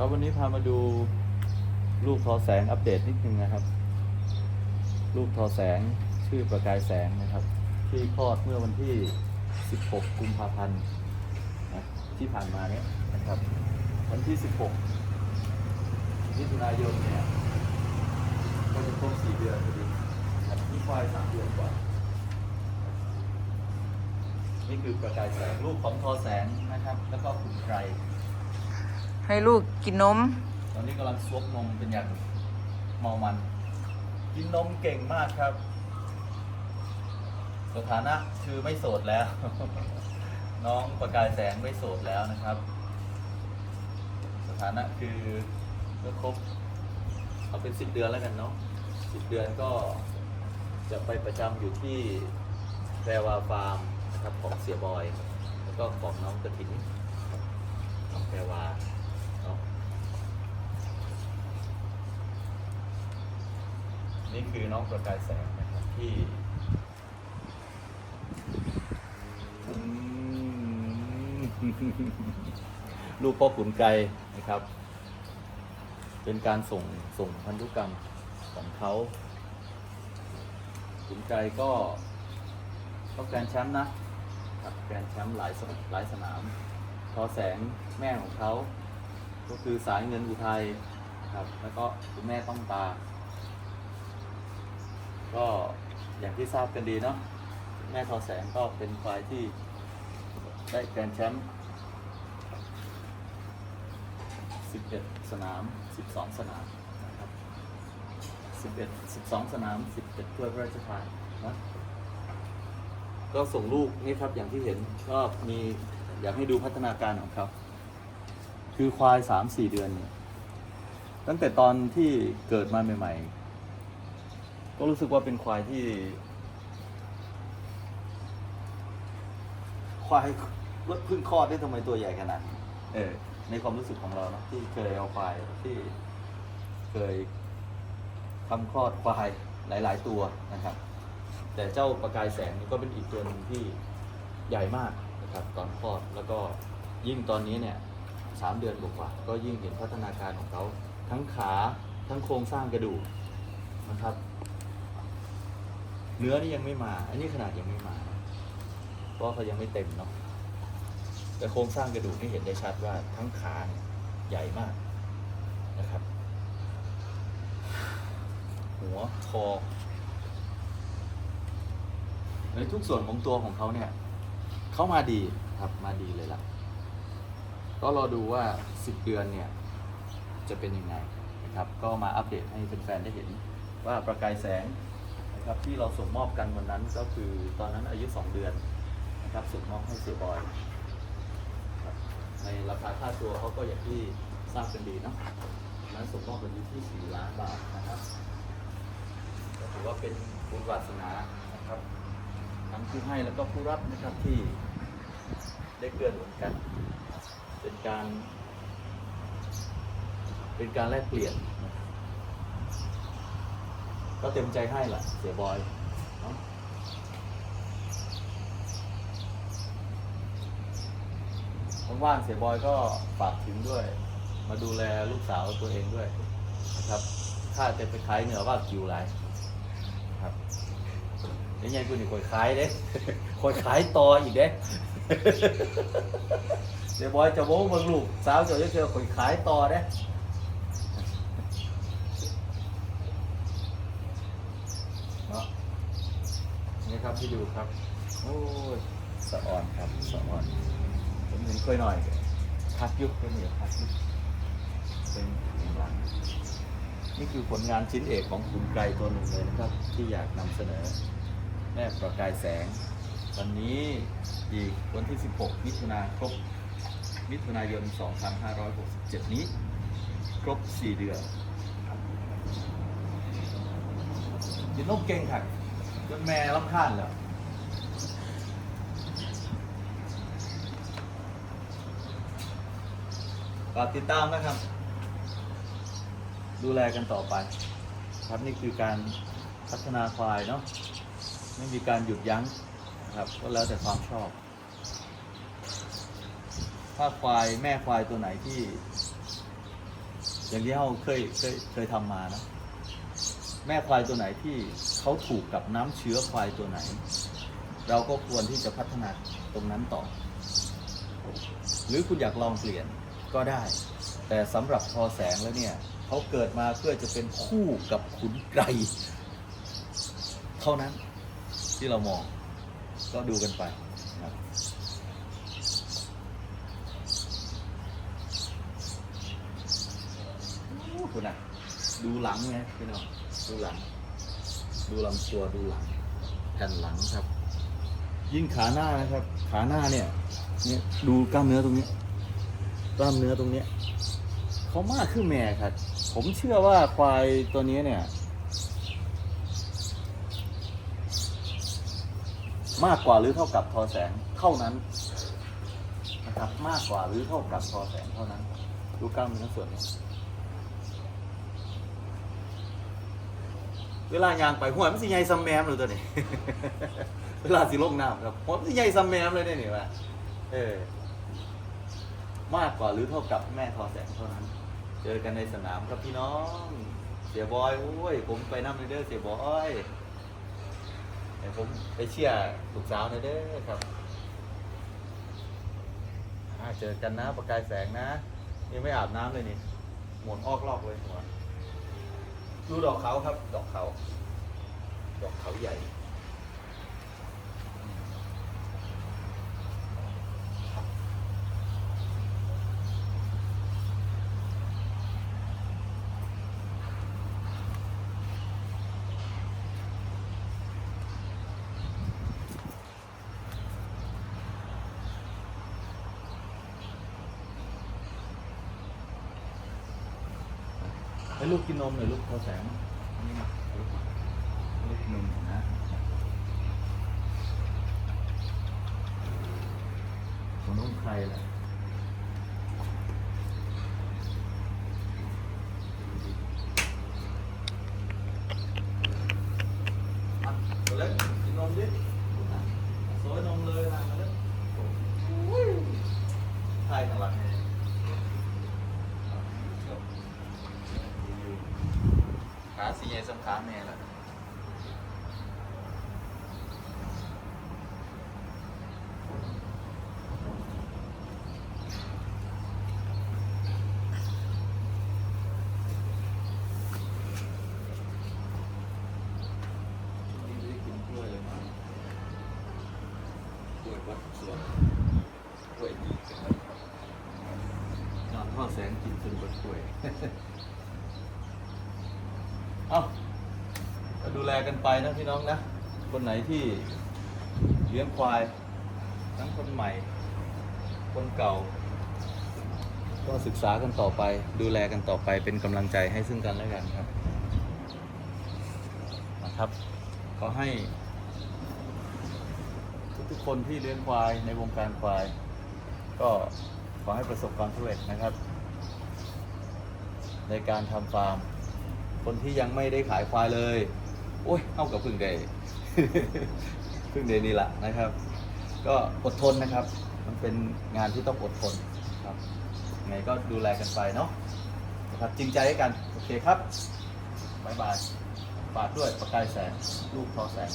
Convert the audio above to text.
ครับวันนี้พามาดูลูกทอแสงอัปเดตนิดนึงนะครับ ลูกทอแสงชื่อประกายแสงนะครับ ที่คลอดเมื่อวันที่ 16 กุมภาพันธ์นะที่ผ่านมาเนี้ยนะครับ วันที่ 16มิถุนายนเนี่ยก็จะครบ4เดือนพอดีนี่ควาย3เดือนกว่า นี่คือประกายแสงลูกของทอแสงนะครับ แล้วก็ขุนไกร ให้ลูกกินนม ตอนนี้กำลังซวกนมเป็นอย่างเมามัน กินนมเก่งมากครับ สถานะคือไม่โสดแล้ว น้องประกายแสงไม่โสดแล้วนะครับ สถานะคือเมื่อครบเอาเป็นสิบเดือนแล้วกันเนาะสิบเดือนก็จะไปประจำอยู่ที่แพรวาฟาร์มนะครับของเสียบอย แล้วก็ของน้องกระถินน้องแพรวาเนาะ นี่คือน้องประกายแสงนะครับที่ลูกพ่อขุนไกนะครับ เป็นการส่งส่งพันธุกรรมของเขาขุนไกก็ก็แกรนแชมป์นะครับแกรนแชมป์หลายสนหลายสนามทอแสงแม่ของเขา ก็คือสายเงินอุทัยครับ แล้วก็คุณแม่ต้องตา ก็อย่างที่ทราบกันดีเนาะแม่ทอแสงก็เป็นควายที่ได้แกรนด์แชมป์11 สนาม 12 สนามนะครับ11 12 สนาม 11ถ้วยพระราชทานนะก็ส่งลูกนี่ครับอย่างที่เห็นก็มีอยากให้ดูพัฒนาการของเขาคือควาย 3-4 เดือนเนี่ยตั้งแต่ตอนที่เกิดมาใหม่ ๆ ก็รู้สึกว่าเป็นควายที่ ควายเพิ่งคลอดได้ทำไมตัวใหญ่ขนาดนี้เออ ในความรู้สึกของเรานะที่เคยเอาควายที่เคยทำคลอดควายหลาย ๆ ตัวนะครับ แต่เจ้าประกายแสงนี่ก็เป็นอีกตัวหนึ่งที่ใหญ่มากนะครับตอนคลอดแล้วก็ยิ่งตอนนี้เนี่ยสามเดือนกว่าๆก็ยิ่งเห็นพัฒนาการของเขาทั้งขาทั้งโครงสร้างกระดูกนะครับ เนื้อนี่ยังไม่มา อันนี้ขนาดยังไม่มา เพราะเขายังไม่เต็มเนาะ แต่โครงสร้างกระดูกนี่เห็นได้ชัดว่าทั้งขาเนี่ยใหญ่มากนะครับ หัวคอในทุกส่วนของตัวของเขาเนี่ยเขามาดีครับมาดีเลยล่ะ ก็รอดูว่า 10 เดือนเนี่ยจะเป็นยังไงนะครับ ก็มาอัปเดตให้แฟนๆได้เห็นว่าประกายแสง นะครับที่เราส่งมอบกันวันนั้นก็คือตอนนั้นอายุ 2 เดือนนะครับส่งมอบให้เสียบอยในราคาค่าตัวเขาก็อย่างที่ทราบกันดีเนาะนั้นส่งมอบกันอยู่ที่ 4 ล้านบาทนะครับก็ถือว่าเป็นบุญวาสนานะครับทั้งผู้ให้แล้วก็ผู้รับนะครับที่ได้เกื้อหนุนกัน เป็นการ เป็นการแลกเปลี่ยนนะครับ ก็เต็มใจให้แหละเสียบอยว่างๆเสียบอยก็ฝากถึงด้วย มาดูแลลูกสาวตัวเองด้วยนะครับถ้าจะไปขายเหนือว่าคิวไรครับเดี๋ยวยังคุณอีกคนขายเด้คนขายต่ออีกเด้เสียบอยจะโม้เมืองลูกสาวจะเจอคนขายต่อเด้ เนาะ นี่ครับที่ดูครับ โอ้ยสะอ่อนครับสะอ่อนผมเห็นเคยหน่อยพักยุคเป็นเหนียวพักยุคเป็นอย่างหลังนี่คือผลงานชิ้นเอกของคุณไกรตัวหนึ่งเลยนะครับ ที่อยากนำเสนอ แม่ประกายแสง วันนี้อีกวันที่ 16 มิถุนาครบมิถุนายน 2567 นี้ ครบ 4 เดือนกินนกเก่งค่ะ จนแม่รับข้านแล้วฝากติดตามนะครับ ดูแลกันต่อไป ครับนี่คือการพัฒนาควายเนาะไม่มีการหยุดยั้งนะครับก็แล้วแต่ความชอบ ถ้าควายแม่ควายตัวไหนที่ อย่างที่เราเคยเคยเคยทำมานะ แม่ควายตัวไหนที่เขาถูกกับน้ำเชื้อควายตัวไหน เราก็ควรที่จะพัฒนาตรงนั้นต่อ หรือคุณอยากลองเปลี่ยนก็ได้ แต่สำหรับทอแสงแล้วเนี่ยเขาเกิดมาเพื่อจะเป็นคู่กับขุนไกรเท่านั้นที่เรามองก็ดูกันไปนะครับคุณอะ ดูหลังไงพี่น้อง ดูหลัง ดูลำตัวดูหลังแผ่นหลังครับ ยิ่งขาหน้านะครับ ขาหน้าเนี่ยเนี่ยดูกล้ามเนื้อตรงนี้กล้ามเนื้อตรงเนี้ยเขามากขึ้นแม่ครับ ผมเชื่อว่าควายตัวนี้เนี่ย มากกว่าหรือเท่ากับทอแสงเท่านั้นนะครับ มากกว่าหรือเท่ากับทอแสงเท่านั้น ดูกล้ามเนื้อส่วนนี้ เวลายางไปหัวมันสิใหญ่ซัมแมมเลยตัวนี้ เวลาสิลงน้ำครับหัวมันสิใหญ่ซัมแมมเลยเนี่ยนี่ว่าเออ มากกว่าหรือเท่ากับแม่ทอแสงเท่านั้น เจอกันในสนามครับพี่น้อง เสียบอยโอ้ย ผมไปน้ำเลยเด้อเสียบอยเดี๋ยวผมไปเชียร์ลูกสาวหน่อยเด้อครับเจอกันนะประกายแสงนะ ยังไม่อาบน้ำเลยนี่หมุนออกลอกเลยหัว ดูดอกเขาครับ ดอกเขา ดอกเขาใหญ่ ให้ลูกกินนมหน่อยลูกพอแสงนี่มาลูกลูกนมนะของน้องใครล่ะอะตัวเล็กกินนมดิอะสวยนมเลยนะมาเล็กใช่ข้างหลังเนี่ย ขาสีใหญ่สำคัญแม่ละนี่ได้กินถ้วยเลยมั้งกล้วยวัดสวนถ้วยดีจังเลยนอนท่อแสงกินจนเบดกล้วย เอ้าก็ดูแลกันไปนะพี่น้องนะ คนไหนที่เลี้ยงควาย ทั้งคนใหม่ คนเก่า ก็ศึกษากันต่อไป ดูแลกันต่อไปเป็นกำลังใจให้ซึ่งกันและกันครับนะครับขอให้ทุกๆคนที่เลี้ยงควายในวงการควาย ก็ขอให้ประสบความสำเร็จนะครับ ในการทำฟาร์ม คนที่ยังไม่ได้ขายควายเลย โอ้ยเข่ากับพึ่งเดย์พึ่งเดย์นี่แหละนะครับ ก็อดทนนะครับ มันเป็นงานที่ต้องอดทนครับไงก็ดูแลกันไปเนาะนะครับจริงใจให้กัน โอเคครับบายบายฝากด้วยประกายแสงลูกทอแสง